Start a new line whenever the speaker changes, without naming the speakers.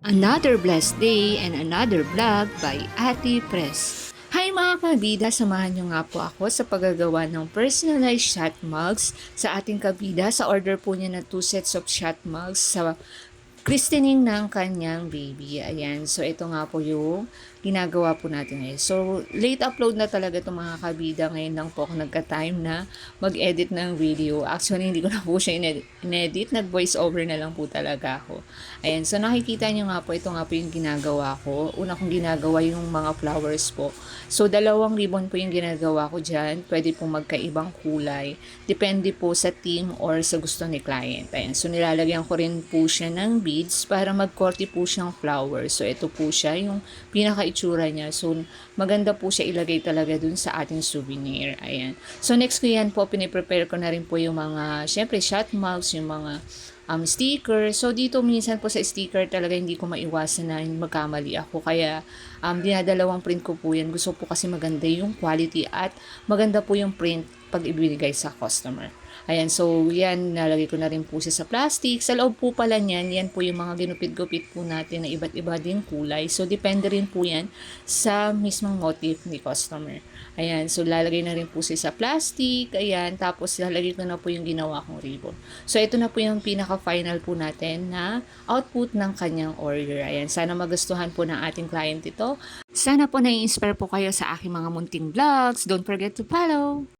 Another blessed day and another vlog by Ate Press. Hi mga kabida, samahan niyo nga po ako sa paggagawa ng personalized shot mugs sa ating kabida. Sa order po niya na 2 sets of shot mugs sa christening ng kanyang baby. Ayan, so ito nga po yung ginagawa po natin ngayon. So, late upload na talaga itong mga kabida. Ngayon lang po ako nagka-time na mag-edit ng video. Actually, hindi ko na po siya ined- inedit. Nag-voice over na lang po talaga ako. Ayan, so nakikita nyo nga po, ito nga po yung ginagawa ko. Una kong ginagawa yung mga flowers po. So, dalawang ribbon po yung ginagawa ko dyan. Pwede po magkaibang kulay. Depende po sa team or sa gusto ni client. Ayan, so nilalagyan ko rin po siya ng beads para magkorte po siyang flower. So, ito po siya, yung pinaka-itsura niya. So, maganda po siya ilagay talaga dun sa ating souvenir. Ayan. So, next ko yan po, piniprepare ko na rin po yung mga, syempre, shot mugs, yung mga um, sticker. So, dito minsan po sa sticker talaga hindi ko maiwasan na magkamali ako. Kaya, um, dinadalawang print ko po yan. Gusto po kasi maganda yung quality at maganda po yung print pag ibinigay sa customer. Ayan, so yan, nalagay ko na rin po siya sa plastic. Sa loob po pala niyan, yan po yung mga ginupit-gupit po natin na iba't iba din kulay. So, depende rin po yan sa mismong motif ni customer. Ayan, so lalagay na rin po siya sa plastic. Ayan, tapos lalagay ko na po yung ginawa kong ribbon. So, ito na po yung pinaka-final po natin na output ng kanyang order. Ayan, sana magustuhan po ng ating client ito. Sana po nai-inspire po kayo sa aking mga munting vlogs. Don't forget to follow.